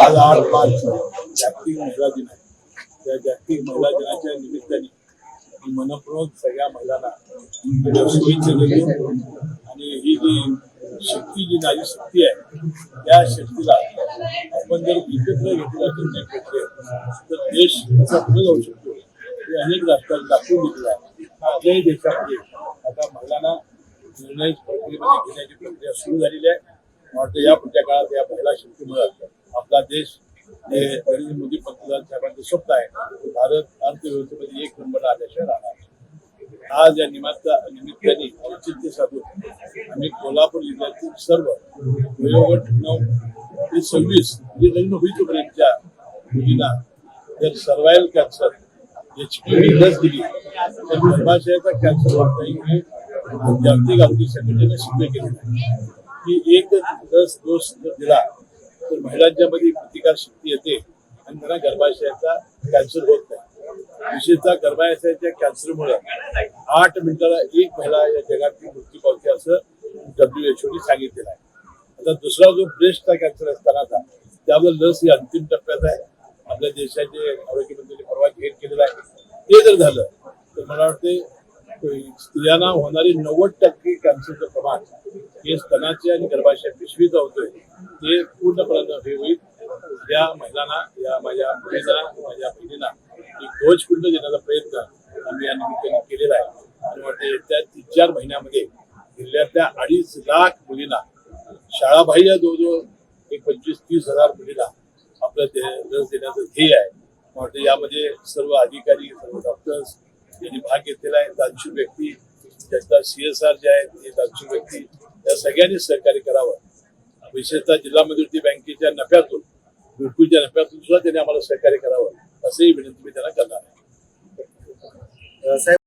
आज आठ मार्च जागतिक महिला दिन आहे त्या जागतिक महिला दिनाच्या निमित्ताने मी मनपूर्वक सगळ्या महिलांना शुभेच्छा देतो. आणि ही जी शक्ती जी नारी शक्ती आहे त्या शक्तीला आपण जर एकत्र घेतला तर देश कसा पुढे जाऊ शकतो हे अनेक राष्ट्रांनी दाखवून दिलेलं आहे. आपल्याही देशामध्ये आता महिलांना निर्णय प्रक्रियेमध्ये घेण्याची प्रक्रिया सुरू झालेली आहे. वाटतं या पुढच्या काळात या महिला शक्तीमुळे आपला देश हे नरेंद्र मोदी पंतप्रधान साहेबांचं स्वप्न आहे. भारत अर्थव्यवस्थेमध्ये एक नंबर आल्याशिवाय राहणार आज या निमित्त निमित्ताने औचित्य साधून आम्ही कोल्हापूर जिल्ह्यातील सर्व वयोगट नऊ ते सव्वीस म्हणजे लग्न होईल तोपर्यंतच्या मुलींना जर cervical cancer H P V लस दिली तर गर्भाशयाचा कॅन्सर होत नाही जागतिक आरोग्य संघटनेने सिद्ध केलेलं आहे. की एक लस डोस जर दिला तर महिलांच्या मध्ये प्रतिकार शक्ती येते आणि त्यांना गर्भाशयाचा कॅन्सर होत नाही. विशेषतः गर्भाशयाच्या कॅन्सरमुळे आठ मिनिटाला एक महिला या जगातली मृत्यू पावते असं डब्ल्यू एच ओने सांगितलेलं आहे. आता दुसरा जो ब्रेस्टचा कॅन्सर असतानाचा त्यावर लस ही अंतिम टप्प्यात आहे. आपल्या देशाचे आरोग्यमंत्र्यांनी परवा जाहीर केलेलं आहे. ते जर झालं तर मला वाटते स्त्रियांना होणारे नव्वद टक्के कॅन्सरचं प्रमाण हे स्तनाचे आणि गर्भाशय पिशवीचं होतोय ते पूर्णपणे हे होईल. या महिलांना या माझ्या मुलीला माझ्या बहिणीला एक ध्वजकुंड देण्याचा प्रयत्न आम्ही या निमित्ताने केलेला आहे. आणि वाटते येत्या तीन चार महिन्यामध्ये जिल्ह्यातल्या अडीच लाख मुलींना शाळाबाह्य जवळजवळ एक पंचवीस तीस हजार मुलींना आपलं दे लस देण्याचं ध्येय आहे. वाटते वाटतं यामध्ये सर्व अधिकारी सर्व डॉक्टर्स त्यांनी भाग घेतलेला आहे. दानशूर व्यक्ती त्यांचा सी एस आर जे आहेत ते दानशूर व्यक्ती या सगळ्यांनी सहकार्य करावं. विशेषतः जिल्हा मध्यवर्ती बँकेच्या नफ्यातून बिलकुलच्या नफ्यातून सुद्धा त्यांनी आम्हाला सहकार्य करावं. असंही विनंती मी त्यांना करणार आहे. साहेब